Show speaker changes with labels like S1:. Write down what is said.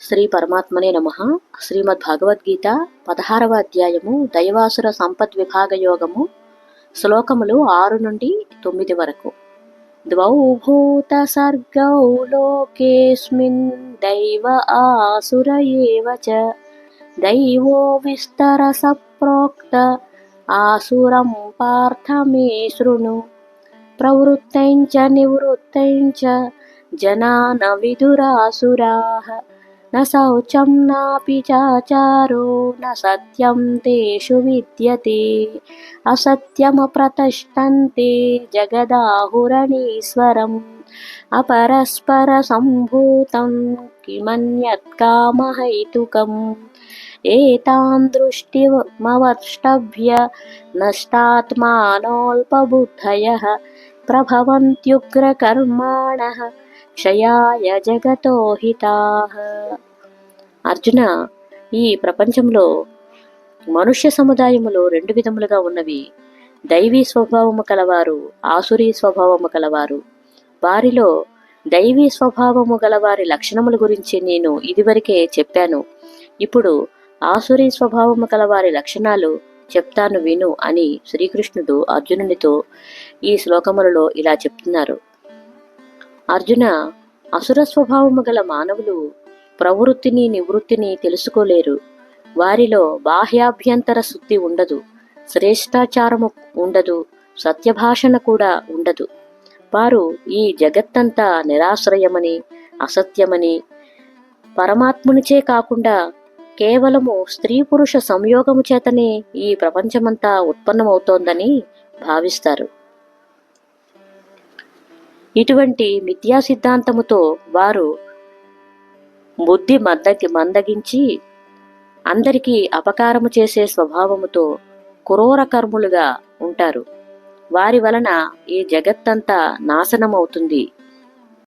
S1: శ్రీ పరమాత్మనే నమ. శ్రీమద్ భగవద్గీత పదహారవ అధ్యాయము దైవాసుర సంపద్ విభాగ యోగము శ్లోకములు ఆరు నుండి తొమ్మిది వరకు. ద్వౌభూత సర్గౌ లోకేస్మిన్ దైవ ఆసుర ఏవ చ దైవో విస్తరస ప్రోక్త ఆసురం పార్థమే శృణు ప్రవృత్తైంచ నివృత్తైంచ జనాన న न शौचं नापि चाचारो न सत्यं तेषु विद्यते असत्यमप्रतिष्ठन्ते जगदाहुरणीश्वरम् अपरस्परसम्भूतं किमन्यत्कामहैतुकम् एतान् दृष्टिमवष्टभ्य नष्टात्मानोऽल्पबुद्धयः प्रभवन्त्युग्रकर्माणः क्षयाय जगतो हिताः అర్జున ఈ ప్రపంచంలో మనుష్య సముదాయములో రెండు విధములుగా ఉన్నవి. దైవీ స్వభావము కలవారు ఆసురీ స్వభావము కలవారు. వారిలో దైవీ స్వభావము గలవారి లక్షణముల గురించి నేను ఇదివరకే చెప్పాను. ఇప్పుడు ఆసురీ స్వభావము కలవారి లక్షణాలు చెప్తాను విను అని శ్రీకృష్ణుడు అర్జునునితో ఈ శ్లోకములలో ఇలా చెప్తున్నారు. అర్జున అసుర స్వభావము గల మానవులు ప్రవృత్తిని నివృత్తిని తెలుసుకోలేరు. వారిలో బాహ్యాభ్యంతర శుద్ధి ఉండదు. శ్రేష్టాచారము ఉండదు. సత్యభాషణ కూడా ఉండదు. వారు ఈ జగత్తంతా నిరాశ్రయమని అసత్యమని పరమాత్మునిచే కాకుండా కేవలము స్త్రీ పురుష సంయోగము చేతనే ఈ ప్రపంచమంతా ఉత్పన్నమవుతోందని భావిస్తారు. ఇటువంటి మిథ్యా సిద్ధాంతముతో వారు బుద్ధి మద్దకి మందగించి అందరికీ అపకారము చేసే స్వభావముతో క్రూర కర్ములుగా ఉంటారు. వారి వలన ఈ జగత్తంతా నాశనమవుతుంది.